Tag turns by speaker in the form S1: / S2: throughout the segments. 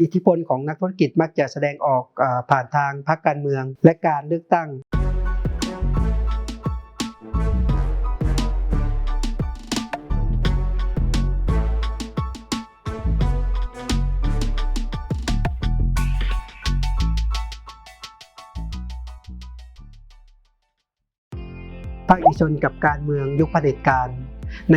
S1: อิทธิพลของนักธุรกิจมักจะแสดงออกอผ่านทางพรรคการเมือง และการเลือกตั้งภาคเอกชนกับการเมืองยุคเผด็จการใน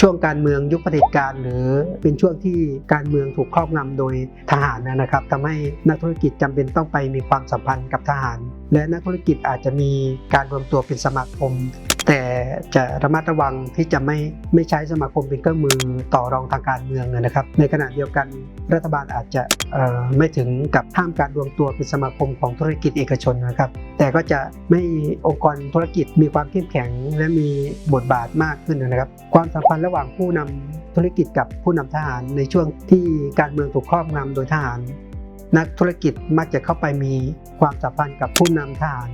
S1: ช่วงการเมืองยุคเผด็จการหรือเป็นช่วงที่การเมืองถูกครอบงำโดยทหารนะครับทำให้นักธุรกิจจำเป็นต้องไปมีความสัมพันธ์กับทหาร และนักธุรกิจอาจจะมีการรวมตัวเป็นสมาคม จะระมัดระวังที่จะไม่ไม่ใช้สมาคมเป็นเครื่องมือต่อรองทางการเมืองนะครับ ในขณะเดียวกันรัฐบาลอาจจะไม่ถึงกับห้ามการรวมตัวเป็นสมาคมของธุรกิจเอกชนนะครับ แต่ก็จะไม่องค์กรธุรกิจมีความเข้มแข็งและมีบทบาทมากขึ้นนะครับ ความสัมพันธ์ระหว่างผู้นำธุรกิจกับผู้นำทหารในช่วงที่การเมืองถูกครอบงำโดยทหาร นักธุรกิจมักจะเข้าไปมีความสัมพันธ์กับผู้นำทหาร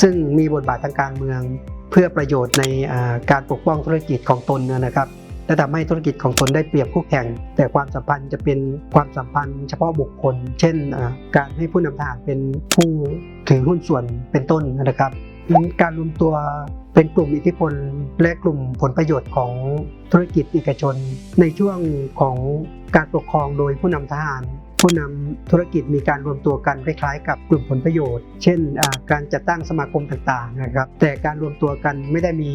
S1: ซึ่งมีบทบาททางการเมือง เพื่อประโยชน์ในการปกป้องธุรกิจของตนนะครับและทำให้ธุรกิจของตนได้เปรียบคู่แข่ง แต่ความสัมพันธ์จะเป็นความสัมพันธ์เฉพาะบุคคล เช่น การให้ผู้นำทหารเป็นผู้ถือหุ้นส่วนเป็นต้นนะครับการรวมตัวเป็นกลุ่มอิทธิพล และกลุ่มผลประโยชน์ของธุรกิจเอกชน ในช่วงของการปกครองโดยผู้นำทหาร ผู้นำธุรกิจมีการรวมตัวกันคล้ายๆกับกลุ่มผลประโยชน์ เช่นการจัดตั้งสมาคมต่างๆนะครับ แต่การรวมตัวกันไม่ได้มี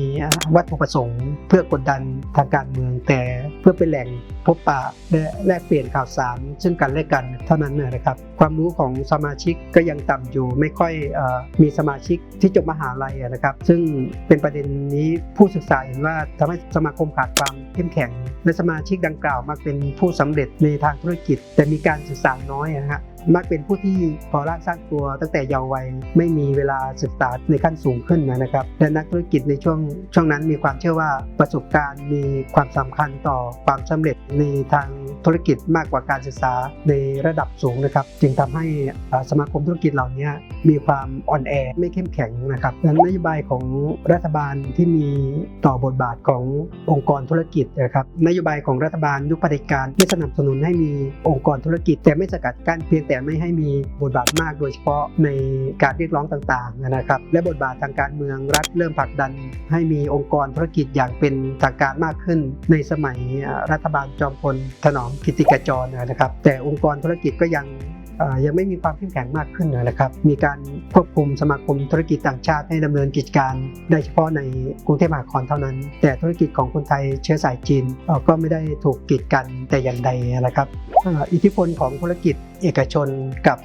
S1: วัตถุประสงค์ เพื่อกดดันทางการเมือง แต่เพื่อเป็นแหล่งพบปะและแลกเปลี่ยนข่าวสาร ซึ่งกันและกันเท่านั้นนะครับ ความรู้ของสมาชิกก็ยังต่ำอยู่ไม่ค่อยอมีสมาชิกที่จบมหาลัยนะครับ ซึ่งเป็นประเด็นนี้ผู้ศึกษาเห็นว่าทำให้สมาคมขาดความเข้มแข็งและสมาชิกดังกล่าวมักเป็นผู้สำเร็จในทางธุรกิจ แต่มีการศึกษาน้อยนะฮะมักเป็นผู้ที่พอร่างสร้างตัวตั้งแต่เยาว์วัยไม่มีเวลาศึกษาในขั้นสูงขึ้นนะครับและนักธุรกิจในช่วงช่วงนั้นมีความเชื่อว่าประสบการณ์มีความสำคัญต่อความสำเร็จในทาง ธุรกิจมากกว่าการศึกษาในระดับสูงนะครับ จึงทำให้สมาคมธุรกิจเหล่านี้มีความอ่อนแอไม่เข้มแข็งนะครับดังนั้นนโยบายของรัฐบาลที่มีต่อบทบาทขององค์กรธุรกิจนะครับนโยบายของรัฐบาลยุคปฏิการไม่สนับสนุนให้มีองค์กรธุรกิจ แต่ไม่สกัดกั้นเพียงแต่ไม่ให้มีบทบาทมากโดยเฉพาะในการเรียกร้องต่างๆนะครับ และบทบาททางการเมืองรัฐเริ่มผลักดัน ให้มีองค์กรธุรกิจอย่างเป็นทางการมากขึ้น ในสมัยรัฐบาลจอมพลถนอมกิติกาจรนะครับแต่องค์กรธุรกิจก็ยังยังไม่มีความเข้มแข็งมากขึ้นนะครับ มีการควบคุมสมาคมธุรกิจต่างชาติให้ดำเนินกิจการได้เฉพาะในกรุงเทพมหานครเท่านั้น แต่ธุรกิจของคนไทยเชื้อสายจีนก็ไม่ได้ถูกกีดกันแต่อย่างใดนะครับ อิทธิพลของธุรกิจเอกชนกับ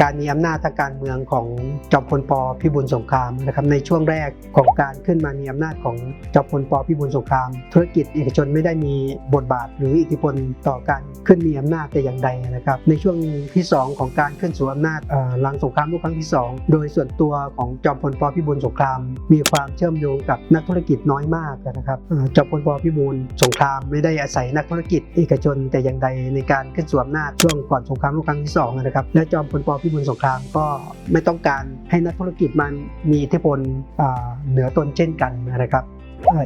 S1: การมีอำนาจทางการเมืองของจอมพลปพิบูลสงครามนะครับในช่วงแรกของการขึ้นมามีอำนาจของจอมพลปพิบูลสงคราม ธุรกิจเอกชนไม่ได้มีบทบาทหรืออิทธิพลต่อการขึ้นมีอำนาจแต่อย่างใดนะครับในช่วงที่ 2 ของการขึ้นสู่อำนาจหลังสงครามโลกครั้งที่ 2 โดยส่วนตัวของจอมพลปพิบูลสงคราม มีความเชื่อมโยงกับนักธุรกิจน้อยมากนะครับจอมพลปพิบูลสงครามไม่ได้อาศัยนักธุรกิจเอกชนแต่อย่างใดในการขึ้นสู่อำนาจช่วงก่อนสงครามโลกครั้งที่สองนะครับและจอมพลปพิบูลสงครามก็ไม่ต้องการให้นักธุรกิจมันมีอิทธิพลเหนือตนเช่นกันนะครับ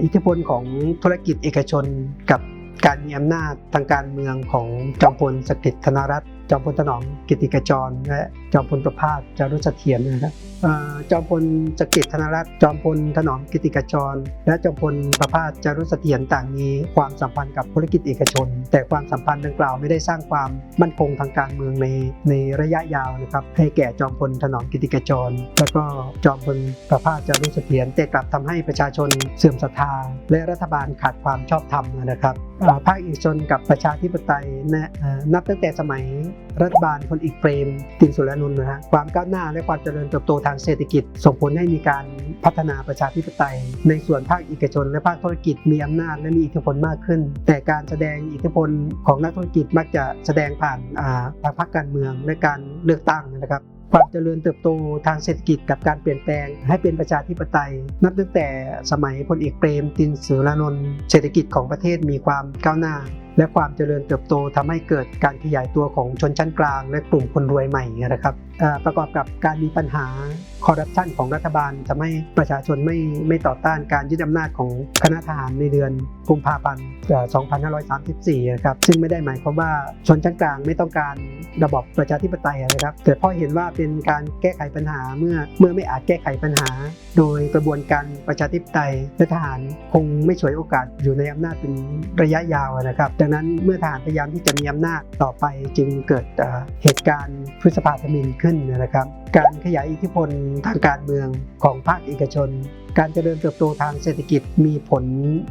S1: อิทธิพลของธุรกิจเอกชนกับการมีอำนาจทางการเมืองของจอมพลสกิตธนรัตน์ จอมพลถนอมกิติกาจรและจอมพลประภาสจารุเสถียรนะครับเอ่อจอมพลสฤษดิ์ธนรัตน์จอมพลถนอมกิติกาจร และจอมพลประภาสจารุเสถียรต่างมีความสัมพันธ์กับธุรกิจเอกชน แต่ความสัมพันธ์ดังกล่าวไม่ได้สร้างความมั่นคงทางการเมืองในในระยะยาวนะครับให้แก่จอมพลถนอมกิติกาจร แล้วก็จอมพลประภาสจารุเสถียรแต่กลับทำให้ประชาชนเสื่อมศรัทธา และรัฐบาลขาดความชอบธรรมนะครับภาคเอกชนกับประชาธิปไตยนะเอ่อนับตั้งแต่สมัยรัฐบาลพลเอกเปรมตินสุรานนท์นะฮะความก้าวหน้าและความเจริญเติบโตทางเศรษฐกิจ ส่งผลให้มีการพัฒนาประชาธิปไตย ในส่วนภาคเอกชน และภาคธุรกิจมีอำนาจและมีอิทธิพลมากขึ้น แต่การแสดงอิทธิพลของนักธุรกิจมักจะแสดงผ่านทางพรรคการเมืองและการเลือกตั้งนะครับความเจริญเติบโตทางเศรษฐกิจกับการเปลี่ยนแปลงให้เป็นประชาธิปไตย นับตั้งแต่สมัยพลเอกเปรมตินสุรานนท์เศรษฐกิจของประเทศมีความก้าวหน้า และความเจริญเติบโตทำให้เกิดการขยายตัวของชนชั้นกลาง และกลุ่มคนรวยใหม่นะครับ ประกอบกับการมีปัญหาคอร์รัปชันของรัฐบาลทำให้ประชาชนไม่ไม่ต่อต้านการยึดอำนาจของคณะทหารในเดือนกุมภาพันธ์ 2534 นะครับ ซึ่งไม่ได้หมายความว่าชนชั้นกลางไม่ต้องการระบอบประชาธิปไตยนะครับ แต่พราะเห็นว่าเป็นการแก้ไขปัญหาเมื่อเมื่อไม่อาจแก้ไขปัญหา โดยกระบวนการประชาธิปไตยและทหารคงไม่ฉวยโอกาสอยู่ในอำนาจเป็นระยะยาวนะครับ ดังนั้นเมื่อทหารพยายามที่จะมีอำนาจต่อไปจึงเกิดเอ่อเหตุการณ์พฤษภาธมินขึ้นนะครับ การขยายอิทธิพลทางการเมืองของภาคเอกชน การเจริญเติบโตทางเศรษฐกิจมีผล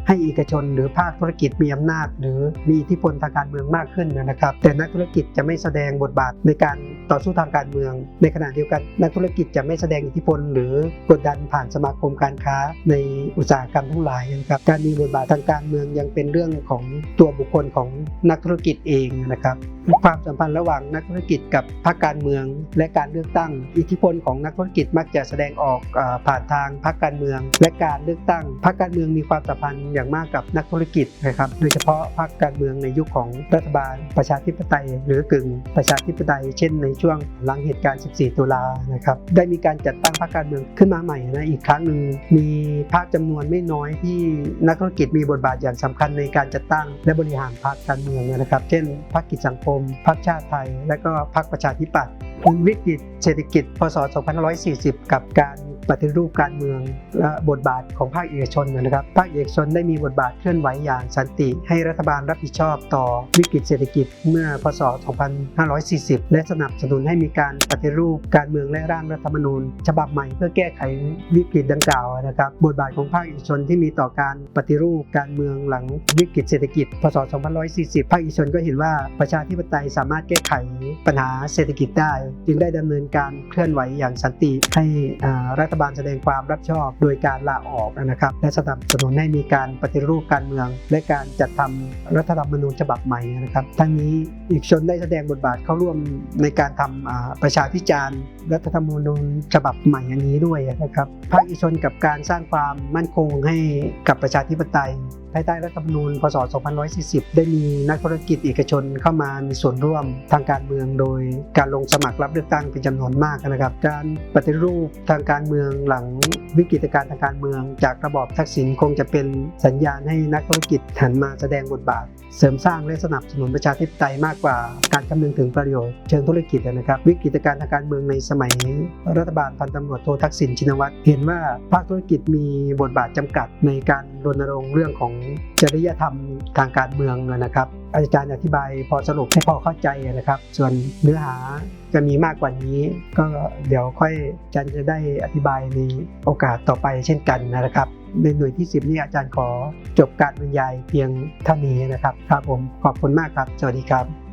S1: ให้เอกชน หรือภาคธุรกิจมีอำนาจ หรือมีอิทธิพลทางการเมืองมากขึ้นนะครับ แต่นักธุรกิจจะไม่แสดงบทบาทในการต่อสู้ทางการเมือง ในขณะเดียวกันนักธุรกิจจะไม่แสดงอิทธิพล หรือกดดันผ่านสมาคมการค้าในอุตสาหกรรมทั้งหลายนะครับการมีบทบาททางการเมืองยังเป็นเรื่องของตัวบุคคลของนักธุรกิจเองนะครับ ความสัมพันธ์ระหว่างนักธุรกิจกับพรรคการเมือง และการเลือกตั้ง อิทธิพลของนักธุรกิจมักจะแสดงออกอผ่านทางพรรคการเมือง และการเลือกตั้งพรรคการเมืองมีความสัมพันธ์อย่างมากกับนักธุรกิจนะครับโดยเฉพาะพรรคการเมืองในยุคของรัฐบาลประชาธิปไตย หรือกึ่งประชาธิปไตย เช่นในช่วงหลังเหตุการณ์ 14 ตุลานะครับได้มีการจัดตั้งพรรคการเมืองขึ้นมาใหม่นะอีกครั้งหนึ่งมีพรรคจำนวนไม่น้อยที่นักธุรกิจมีบทบาทอย่างสำคัญในการจัดตั้งและบริหารพรรคการเมืองนะครับ เช่นพรรคกิจสังคมพรรคชาติไทย และก็พรรคประชาธิปัตย์วิกฤต เศรษฐกิจ พศ 2540 กับการปฏิรูปการเมืองและบทบาทของภาคเอกชนนะครับ ภาคเอกชนได้มีบทบาทเคลื่อนไหวอย่างสันติ ให้รัฐบาลรับผิดชอบต่อวิกฤตเศรษฐกิจเมื่อ พศ 2540 และสนับสนุนให้มีการปฏิรูปการเมืองและร่างรัฐธรรมนูญ ฉบับใหม่เพื่อแก้ไขวิกฤตดังกล่าวนะครับ บทบาทของภาคเอกชนที่มีต่อการปฏิรูปการเมืองหลังวิกฤตเศรษฐกิจ พศ 2540 ภาคเอกชนก็เห็นว่าประชาธิปไตยสามารถแก้ไขปัญหาเศรษฐกิจได้ จึงได้ดำเนินการเคลื่อนไหวอย่างสันติให้รัฐบาลแสดงความรับผิดชอบโดยการลาออกนะครับ และสนับสนุนให้มีการปฏิรูปการเมือง และการจัดทำรัฐธรรมนูญฉบับใหม่นะครับ ทั้งนี้เอกชนได้แสดงบทบาทเข้าร่วมในการทำอ่าประชาพิจารณ์รัฐธรรมนูญฉบับใหม่อันนี้ด้วยนะครับ ภาคอกชนกับการสร้างความมั่นคงให้กับประชาธิปไตย ภายใต้รัฐธรรมนูญ พศ 2540 ได้มีนักธุรกิจเอกชนเข้ามามีส่วนร่วมทางการเมือง โดยการลงสมัครรับเลือกตั้งเป็นจำนวนมากนะครับ การปฏิรูปทางการเมืองหลังวิกฤตการทางการเมือง จากระบอบทักษิณคงจะเป็นสัญญาณให้นักธุรกิจหันมาแสดงบทบาท เสริมสร้างและสนับสนุนประชาธิปไตยมากกว่าการคำนึงถึงประโยชน์เชิงธุรกิจนะครับ วิกฤตการทางการเมืองในสมัย รัฐบาลพันตำรวจโททักษิณชินวัตรเห็นว่าภาคธุรกิจมีบทบาทจำกัดในการรณรงค์เรื่องของจริยธรรมทางการเมืองนะครับ อาจารย์อธิบายพอสรุปให้พอเข้าใจนะครับ ส่วนเนื้อหาจะมีมากกว่านี้ ก็เดี๋ยวค่อยอาจารย์จะได้อธิบายในโอกาสต่อไปเช่นกันนะครับ ในหน่วยที่ 10 นี่อาจารย์ขอจบการบรรยายเพียงเท่านี้นะครับ ครับผมขอบคุณมากครับ สวัสดีครับ